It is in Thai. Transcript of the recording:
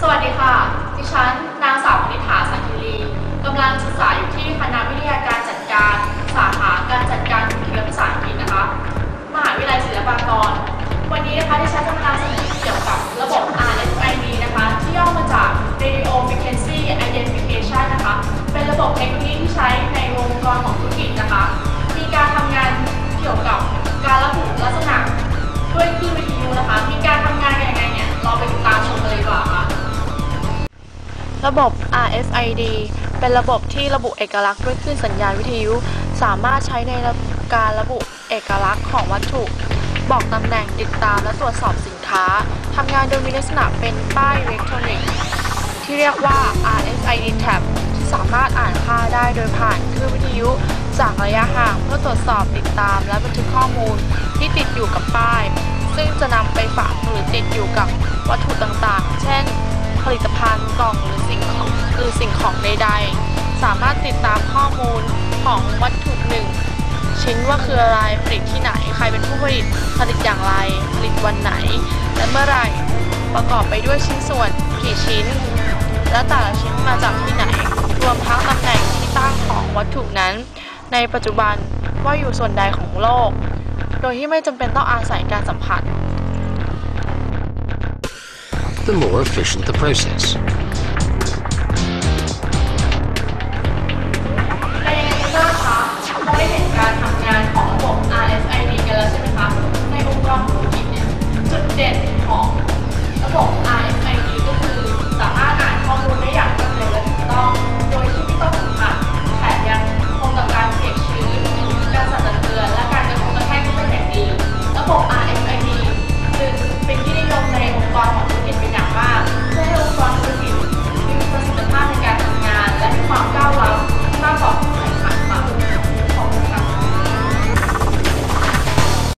สวัสดีค่ะ ดิฉัน นางสาวพนิษฐาสันติลีกำลังศึกษาอยู่ที่คณะวิทยาการจัดการ สาขาการจัดการธุรกิจและภาษาอังกฤษนะคะ มหาวิทยาลัยศิลปากร วันนี้นะคะดิฉันจะมานำเสนอเกี่ยวกับระบบ RFID นะคะ ที่ย่อมาจาก Radio Frequency Identification นะคะ เป็นระบบเทคโนโลยีที่ใช้ในวงจรของธุรกิจนะคะ มีการทำงานเกี่ยวกับการระบุลักษณะด้วยคลื่นวิท ระบบ RFID เป็นระบบที่ระบุเอกลักษณ์ด้วยคลื่นสัญญาณวิทยุ สามารถใช้ในการระบุเอกลักษณ์ของวัตถุ บอกตำแหน่งติดตามและตรวจสอบสินค้าทำงานโดยมีลักษณะเป็นป้ายอิเล็กทรอนิกส์ที่เรียกว่า RFID Tab ที่สามารถอ่านค่าได้โดยผ่านคลื่นวิทยุ จากระยะห่างเพื่อตรวจสอบติดตาม และบันทึกข้อมูลที่ติดอยู่กับป้าย ซึ่งจะนำไปฝากหรือติดอยู่กับวัตถุต่างๆ เช่น ผลิตภัณฑ์กล่องหรือ สิ่งของหรือสิ่งของใดๆ สามารถติดตามข้อมูลของวัตถุหนึ่ง ชิ้นว่าคืออะไรผลิตที่ไหน ใครเป็นผู้ผลิตผลิตอย่างไร ผลิตวันไหน และเมื่อไหร่ประกอบไปด้วยชิ้นส่วนกี่ชิ้น และแต่ละชิ้นมาจากที่ไหน รวมทั้งตำแหน่งที่ตั้งของวัตถุนั้น ในปัจจุบันว่าอยู่ส่วนใดของโลก โดยที่ไม่จำเป็นต้องอาศัยการสัมผัส the more efficient the process.